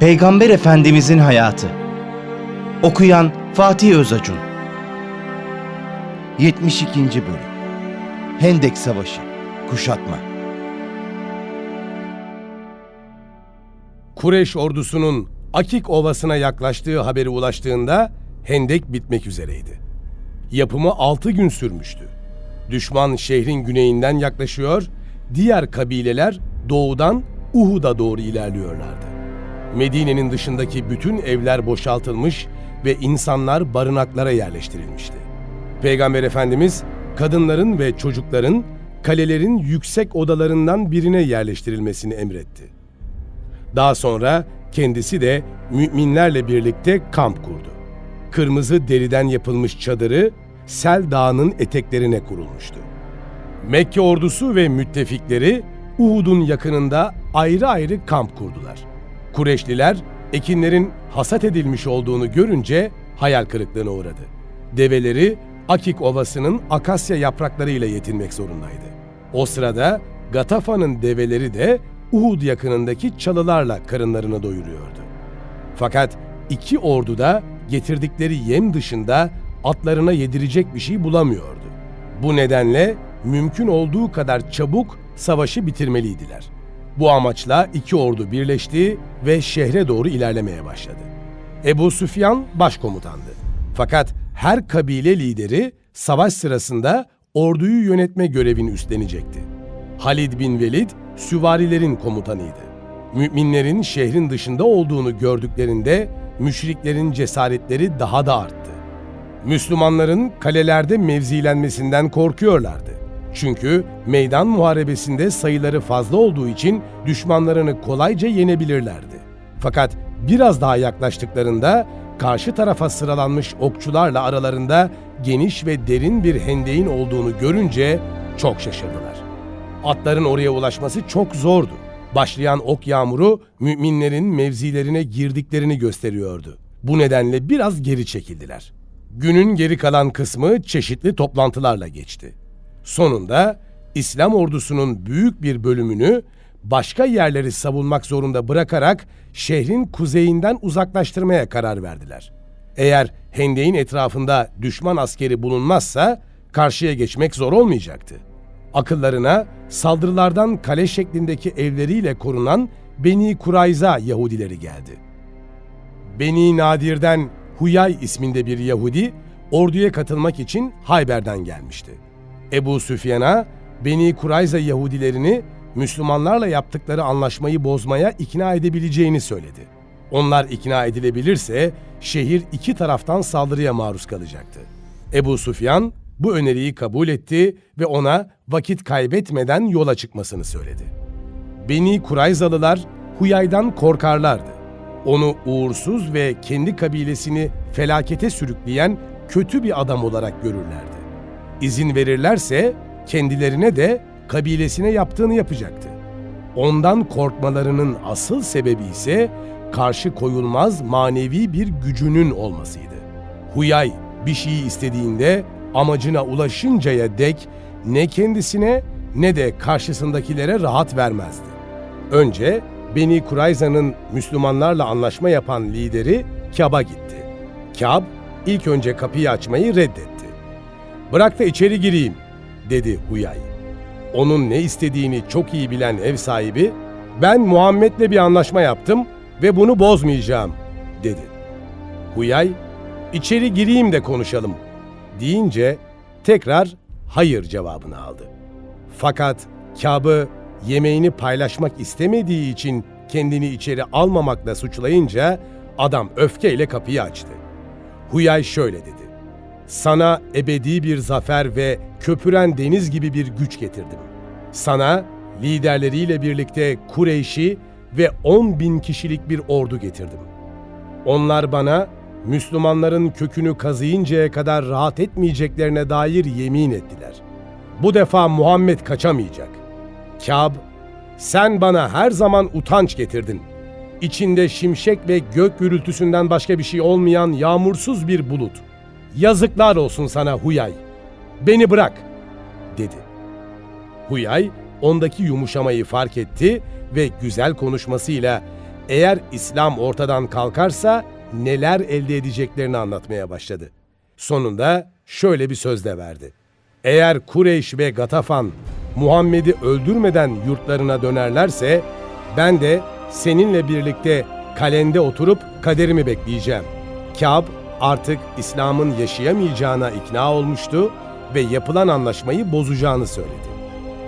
Peygamber Efendimizin hayatı. Okuyan Fatih Özacun. 72. Bölüm Hendek Savaşı Kuşatma Kureş ordusunun Akik Ovası'na yaklaştığı haberi ulaştığında hendek bitmek üzereydi. Yapımı 6 gün sürmüştü. Düşman şehrin güneyinden yaklaşıyor, diğer kabileler doğudan Uhud'a doğru ilerliyorlardı. Medine'nin dışındaki bütün evler boşaltılmış ve insanlar barınaklara yerleştirilmişti. Peygamber Efendimiz kadınların ve çocukların kalelerin yüksek odalarından birine yerleştirilmesini emretti. Daha sonra kendisi de müminlerle birlikte kamp kurdu. Kırmızı deriden yapılmış çadırı Sel Dağı'nın eteklerine kurulmuştu. Mekke ordusu ve müttefikleri Uhud'un yakınında ayrı ayrı kamp kurdular. Kureşliler ekinlerin hasat edilmiş olduğunu görünce hayal kırıklığına uğradı. Develeri Akik Ovası'nın akasya yapraklarıyla yetinmek zorundaydı. O sırada Gatafa'nın develeri de Uhud yakınındaki çalılarla karınlarını doyuruyordu. Fakat iki ordu da getirdikleri yem dışında atlarına yedirecek bir şey bulamıyordu. Bu nedenle mümkün olduğu kadar çabuk savaşı bitirmeliydiler. Bu amaçla iki ordu birleşti ve şehre doğru ilerlemeye başladı. Ebu Süfyan başkomutandı. Fakat her kabile lideri savaş sırasında orduyu yönetme görevini üstlenecekti. Halid bin Velid süvarilerin komutanıydı. Müminlerin şehrin dışında olduğunu gördüklerinde müşriklerin cesaretleri daha da arttı. Müslümanların kalelerde mevzilenmesinden korkuyorlardı. Çünkü meydan muharebesinde sayıları fazla olduğu için düşmanlarını kolayca yenebilirlerdi. Fakat biraz daha yaklaştıklarında karşı tarafa sıralanmış okçularla aralarında geniş ve derin bir hendeğin olduğunu görünce çok şaşırdılar. Atların oraya ulaşması çok zordu. Başlayan ok yağmuru müminlerin mevzilerine girdiklerini gösteriyordu. Bu nedenle biraz geri çekildiler. Günün geri kalan kısmı çeşitli toplantılarla geçti. Sonunda İslam ordusunun büyük bir bölümünü başka yerleri savunmak zorunda bırakarak şehrin kuzeyinden uzaklaştırmaya karar verdiler. Eğer hendeğin etrafında düşman askeri bulunmazsa karşıya geçmek zor olmayacaktı. Akıllarına saldırılardan kale şeklindeki evleriyle korunan Beni Kurayza Yahudileri geldi. Beni Nadir'den Huyay isminde bir Yahudi orduya katılmak için Hayber'den gelmişti. Ebu Süfyan'a Beni Kurayza Yahudilerini Müslümanlarla yaptıkları anlaşmayı bozmaya ikna edebileceğini söyledi. Onlar ikna edilebilirse şehir iki taraftan saldırıya maruz kalacaktı. Ebu Süfyan bu öneriyi kabul etti ve ona vakit kaybetmeden yola çıkmasını söyledi. Beni Kurayzalılar Huyay'dan korkarlardı. Onu uğursuz ve kendi kabilesini felakete sürükleyen kötü bir adam olarak görürlerdi. İzin verirlerse kendilerine de kabilesine yaptığını yapacaktı. Ondan korkmalarının asıl sebebi ise karşı koyulmaz manevi bir gücünün olmasıydı. Huyay bir şeyi istediğinde amacına ulaşıncaya dek ne kendisine ne de karşısındakilere rahat vermezdi. Önce Beni Kurayza'nın Müslümanlarla anlaşma yapan lideri Kab'a gitti. Kab ilk önce kapıyı açmayı reddetti. Bırak da içeri gireyim dedi Huyay. Onun ne istediğini çok iyi bilen ev sahibi ben Muhammed'le bir anlaşma yaptım ve bunu bozmayacağım dedi. Huyay içeri gireyim de konuşalım deyince tekrar hayır cevabını aldı. Fakat Kâb'ı yemeğini paylaşmak istemediği için kendini içeri almamakla suçlayınca adam öfkeyle kapıyı açtı. Huyay şöyle dedi. Sana ebedi bir zafer ve köpüren deniz gibi bir güç getirdim. Sana liderleriyle birlikte Kureyş'i ve 10 bin kişilik bir ordu getirdim. Onlar bana Müslümanların kökünü kazıyıncaya kadar rahat etmeyeceklerine dair yemin ettiler. Bu defa Muhammed kaçamayacak. Kâb, sen bana her zaman utanç getirdin. İçinde şimşek ve gök gürültüsünden başka bir şey olmayan yağmursuz bir bulut. Yazıklar olsun sana Huyay. Beni bırak, dedi. Huyay ondaki yumuşamayı fark etti ve güzel konuşmasıyla eğer İslam ortadan kalkarsa neler elde edeceklerini anlatmaya başladı. Sonunda şöyle bir söz de verdi. Eğer Kureyş ve Gatafan Muhammed'i öldürmeden yurtlarına dönerlerse ben de seninle birlikte kalende oturup kaderimi bekleyeceğim. Kâb artık İslam'ın yaşayamayacağına ikna olmuştu ve yapılan anlaşmayı bozacağını söyledi.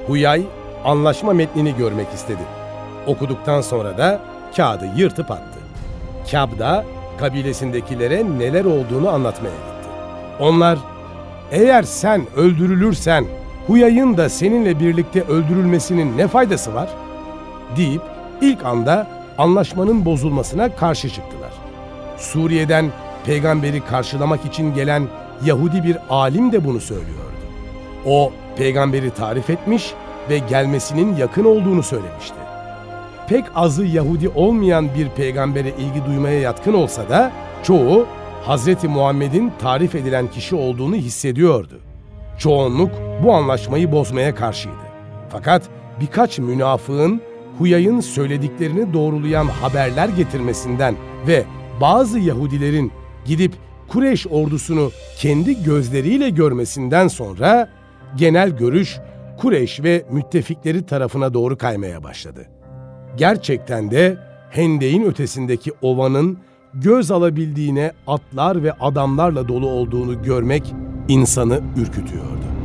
Huyay anlaşma metnini görmek istedi. Okuduktan sonra da kağıdı yırtıp attı. Kâb da kabilesindekilere neler olduğunu anlatmaya gitti. Onlar, eğer sen öldürülürsen Huyay'ın da seninle birlikte öldürülmesinin ne faydası var? deyip ilk anda anlaşmanın bozulmasına karşı çıktılar. Suriye'den peygamberi karşılamak için gelen Yahudi bir alim de bunu söylüyordu. O peygamberi tarif etmiş ve gelmesinin yakın olduğunu söylemişti. Pek azı Yahudi olmayan bir peygambere ilgi duymaya yatkın olsa da çoğu Hazreti Muhammed'in tarif edilen kişi olduğunu hissediyordu. Çoğunluk bu anlaşmayı bozmaya karşıydı. Fakat birkaç münafığın Huyay'ın söylediklerini doğrulayan haberler getirmesinden ve bazı Yahudilerin gidip Kureyş ordusunu kendi gözleriyle görmesinden sonra genel görüş Kureyş ve müttefikleri tarafına doğru kaymaya başladı. Gerçekten de Hendek'in ötesindeki ovanın göz alabildiğine atlar ve adamlarla dolu olduğunu görmek insanı ürkütüyordu.